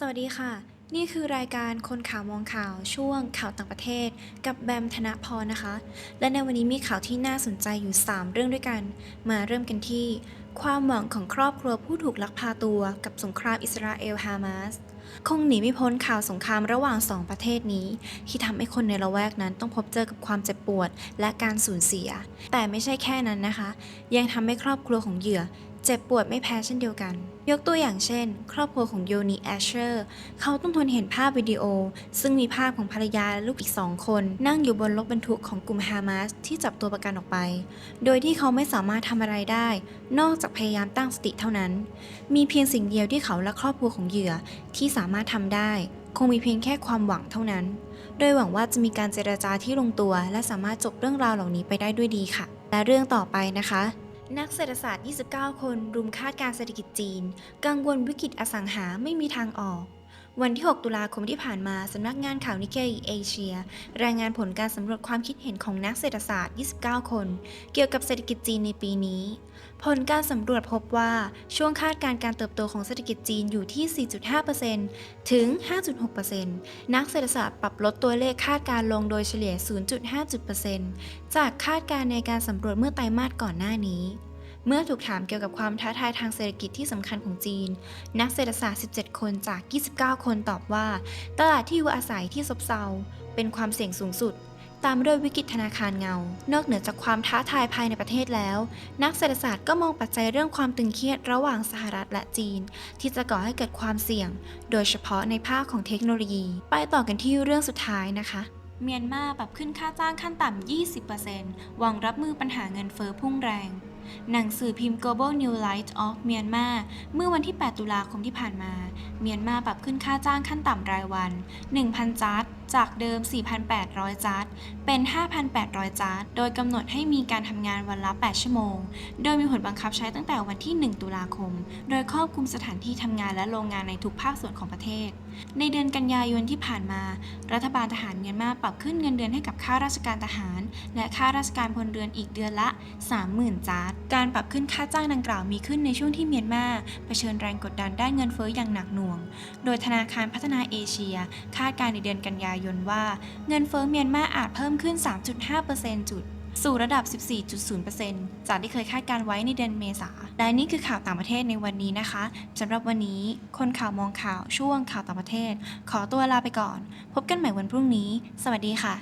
สวัสดีค่ะ นี่คือรายการคนข่าวมองข่าวช่วงข่าวต่างประเทศ กับแบมธนพรนะคะ และในวันนี้มีข่าวที่น่าสนใจอยู่ 3 เรื่องด้วยกัน มาเริ่มกันที่ ความหวังของครอบครัวผู้ถูกลักพาตัวกับสงครามอิสราเอลฮามาสคงหนีไม่พ้นข่าวสงครามระหว่างสองประเทศนี้ ที่ทำให้คนในละแวกนั้นต้องพบเจอกับความเจ็บปวดและการสูญเสีย แต่ไม่ใช่แค่นั้นนะคะ ยังทำให้ครอบครัวของเหยื่อ เจ็บปวดไม่แพ้เช่นเดียวกัน ยกตัวอย่างเช่น ครอบครัวของโยนีแอชเชอร์เขาต้องทนเห็นภาพวิดีโอ ซึ่งมีภาพของภรรยาและลูกอีกสองคน นั่งอยู่บนรถบรรทุกของกลุ่มฮามาสที่จับตัวประกันออกไป โดยที่เขาไม่สามารถทำอะไรได้ นอกจากพยายามตั้งสติเท่านั้น มีเพียงสิ่งเดียวที่เขาและครอบครัวของเหยื่อที่สามารถทำได้ คงมีเพียงแค่ความหวังเท่านั้น โดยหวังว่าจะมีการเจรจาที่ลงตัว และสามารถจบเรื่องราวเหล่านี้ไปได้ด้วยดีค่ะ และเรื่องต่อไปนะคะ นักเศรษฐศาสตร์ 29 คนรุมคาดการเศรษฐกิจจีน กังวลวิกฤตอสังหาไม่มีทางออก วันที่ 6 ตุลาคมที่ผ่านมาสำนักงานข่าวนิเคอีเอเชีย รายงานผลการสำรวจความคิดเห็นของนักเศรษฐศาสตร์ 29 คน เกี่ยวกับเศรษฐกิจจีนในปีนี้ ผลการสำรวจพบว่าช่วงคาดการการเติบโตของเศรษฐกิจจีนอยู่ที่ 4.5%ถึง 5.6%นักเศรษฐศาสตร์ปรับลดตัวเลขคาดการลงโดยเฉลี่ย 0.5%จากคาดการในการสำรวจเมื่อไตรมาสก่อนหน้านี้ เมื่อถูกถามเกี่ยวกับความท้าทายทางเศรษฐกิจที่สำคัญของจีน นักเศรษฐศาสตร์ 17 คนจาก 29 คนตอบว่า ตลาดที่อยู่อาศัยที่ซบเซา เป็นความเสี่ยงสูงสุด ตามด้วยวิกฤตธนาคารเงา นอกเหนือจากความท้าทายภายในประเทศแล้ว นักเศรษฐศาสตร์ก็มองปัจจัยเรื่องความตึงเครียดระหว่างสหรัฐและจีน ที่จะก่อให้เกิดความเสี่ยง โดยเฉพาะในภาคของเทคโนโลยี ไปต่อกันที่เรื่องสุดท้ายนะคะเมียนมาปรับขึ้นค่าจ้างขั้นต่ำ 20%หวังรับมือปัญหาเงินเฟ้อพุ่งแรง หนังสือพิมพ์ Global New Light of Myanmar เมื่อวันที่ 8 ตุลาคมที่ผ่านมา เมียนมาปรับขึ้นค่าจ้างขั้นต่ำรายวัน 1,000จาร์ด จากเดิม 4,800 จาร์ดเป็น 5,800 จาร์ดโดยกำหนดให้มีการทำงานวันละ 8 ชั่วโมง โดยมีผลบังคับใช้ตั้งแต่วันที่ 1 ตุลาคม โดยครอบคลุมสถานที่ทำงานและโรงงานในทุกภาคส่วนของประเทศ ในเดือนกันยายนที่ผ่านมา รัฐบาลทหารเมียนมาปรับขึ้นเงินเดือนให้กับข้าราชการทหาร และข้าราชการพลเรือนอีกเดือนละ 30,000 จาร์ดการปรับขึ้นค่าจ้างดังกล่าวมีขึ้นในช่วงที่เมียนมาเผชิญแรงกดดันด้านเงินเฟ้ออย่างหนักหน่วง โดยธนาคารพัฒนาเอเชีย คาดการณ์ในเดือนกันยายยนว่าเงินเฟ้อเมียนมาอาจเพิ่มขึ้น 3.5%จุด สู่ระดับ 14.0%จากที่เคยคาดการไว้ในเดือนเมษา และนี่คือข่าวต่างประเทศในวันนี้นะคะสำหรับวันนี้ คนข่าวมองข่าวช่วงข่าวต่างประเทศ ขอตัวลาไปก่อน พบกันใหม่วันพรุ่งนี้ สวัสดีค่ะ